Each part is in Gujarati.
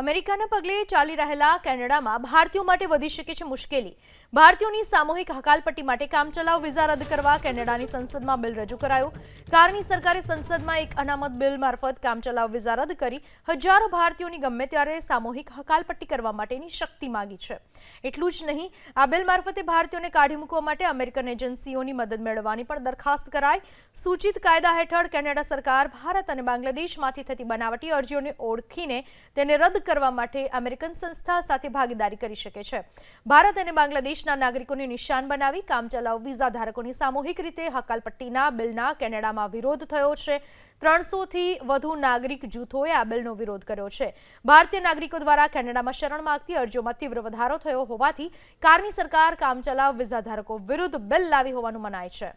અમેરિકાના પગલે ચાલી રહેલા કેનેડામાં ભારતીયો માટે વધી શકે છે મુશ્કેલી. ભારતીયોની સામૂહિક હકાલપટ્ટી માટે કામચલાઉ વિઝા રદ કરવા કેનેડાની સંસદમાં બિલ રજૂ કરાયું. કારની સરકારે સંસદમાં એક અનામત બિલ મારફત કામચલાઉ વિઝા રદ કરી હજારો ભારતીયોની ગમે ત્યારે સામૂહિક હકાલપટ્ટી કરવા માટેની શક્તિ માંગી છે. એટલું જ નહીં, આ બિલ મારફતે ભારતીયોને કાઢી મૂકવા માટે અમેરિકન એજન્સીઓની મદદ મેળવવાની પણ દરખાસ્ત કરાઈ. સૂચિત કાયદા હેઠળ કેનેડા સરકાર ભારત અને બાંગ્લાદેશમાંથી થતી બનાવટી અરજીઓને ઓળખીને તેને રદ કરવા માટે અમેરિકન સંસ્થા સાથે ભાગીદારી કરી શકે છે. ભારત અને બાંગ્લાદેશના નાગરિકોને નિશાન બનાવી કામચલાઉ વિઝા ધારકોની સામૂહિક રીતે હકાલપટ્ટીના બિલના કેનેડામાં વિરોધ થયો છે. ત્રણસોથી વધુ નાગરિક જૂથોએ આ બિલનો વિરોધ કર્યો છે. ભારતીય નાગરિકો દ્વારા કેનેડામાં શરણ માગતી અરજીઓમાં તીવ્ર વધારો થયો હોવાથી કારની સરકાર કામચલાઉ વિઝા ધારકો વિરુદ્ધ બિલ લાવી હોવાનું મનાય છે.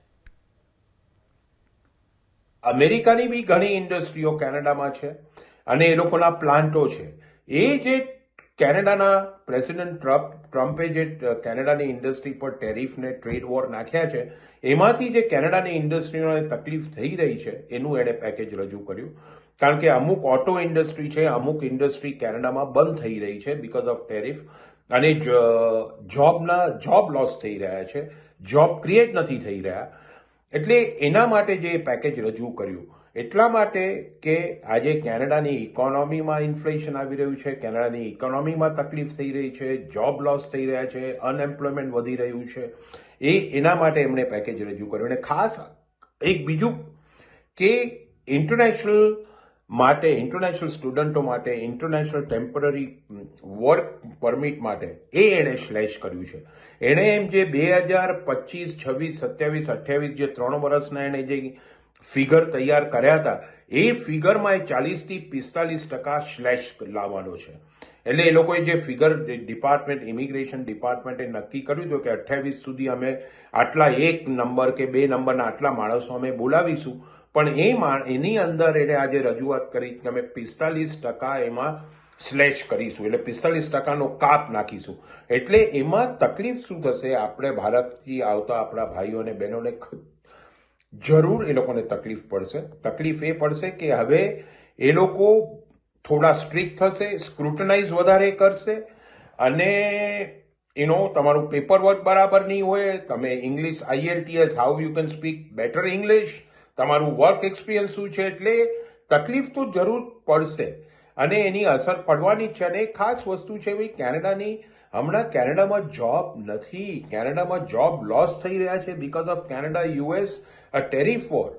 અમેરિકાની બી ઘણી ઇન્ડસ્ટ્રીઓ કેનેડામાં છે અને એ લોકોના પ્લાન્ટો છે. એ જે કેનેડાના પ્રેસિડેન્ટ ટ્રમ્પ, ટ્રમ્પે જે કેનેડાની ઇન્ડસ્ટ્રી પર ટેરિફને ટ્રેડ વોર નાખ્યા છે, એમાંથી જે કેનેડાની ઇન્ડસ્ટ્રીઓને તકલીફ થઈ રહી છે, એનું એણે પેકેજ રજૂ કર્યું. કારણ કે અમુક ઓટો ઇન્ડસ્ટ્રી છે, અમુક ઇન્ડસ્ટ્રી કેનેડામાં બંધ થઈ રહી છે બીકોઝ ઓફ ટેરિફ, અને જોબના, જોબ લોસ થઈ રહ્યા છે, જોબ ક્રિએટ નથી થઈ રહ્યા. એટલે એના માટે જે પેકેજ રજૂ કર્યું. એટલા માટે કે આજે કેનેડાની ઇકોનોમીમાં ઇન્ફ્લેશન આવી રહ્યું છે, કેનેડાની ઇકોનોમીમાં તકલીફ થઈ રહી છે, જોબ લોસ થઈ રહ્યા છે, અનએમ્પ્લોયમેન્ટ વધી રહ્યું છે. એ એના માટે એમણે પેકેજ રજૂ કર્યું. અને ખાસ એક બીજું કે ઇન્ટરનેશનલ માટે, ઇન્ટરનેશનલ સ્ટુડન્ટો માટે, ઇન્ટરનેશનલ ટેમ્પરરી વર્ક પરમિટ માટે એ એણે સ્લેશ કર્યું છે. એણે એમ જે બે હજાર પચીસ, છવ્વીસ, સત્યાવીસ, અઠ્યાવીસ જે ત્રણ વર્ષના એણે જે ફિગર તૈયાર કર્યા હતા. એ ફિગરમાં એ ચાલીસથી પિસ્તાલીસ ટકા સ્લેશ લાવવાનો છે. એટલે એ લોકોએ જે ફિગર ડિપાર્ટમેન્ટ, ઇમિગ્રેશન ડિપાર્ટમેન્ટે નક્કી કર્યું હતું કે અઠ્યાવીસ સુધી અમે આટલા એક નંબર કે બે નંબરના આટલા માણસો અમે બોલાવીશું. પણ એ માણ એની અંદર એને આજે રજૂઆત કરી કે અમે પિસ્તાલીસ ટકા એમાં સ્લેશ કરીશું. એટલે પિસ્તાલીસ ટકાનો કાપ નાખીશું. એટલે એમાં તકલીફ શું થશે? આપણે ભારતથી આવતા આપણા ભાઈઓ અને બહેનોને જરૂર એ લોકોને તકલીફ પડશે. તકલીફ એ પડશે કે હવે એ લોકો થોડા સ્ટ્રિક્ટ થશે સ્ક્રુટનાઇઝ વધારે કરશે અને એનો તમારું પેપર વર્ક બરાબર નહીં હોય, તમે English IELTS how you can speak better English તમારું વર્ક એક્સપિરિયન્સ શું છે એટલે તકલીફ તો જરૂર પડશે. અને એની અસર પડવાની છે અને ખાસ વસ્તુ છે ભાઈ કેનેડાની હમણાં કેનેડામાં જોબ નથી. કેનેડામાં જોબ લોસ થઈ રહ્યા છે because of Canada US a tariff war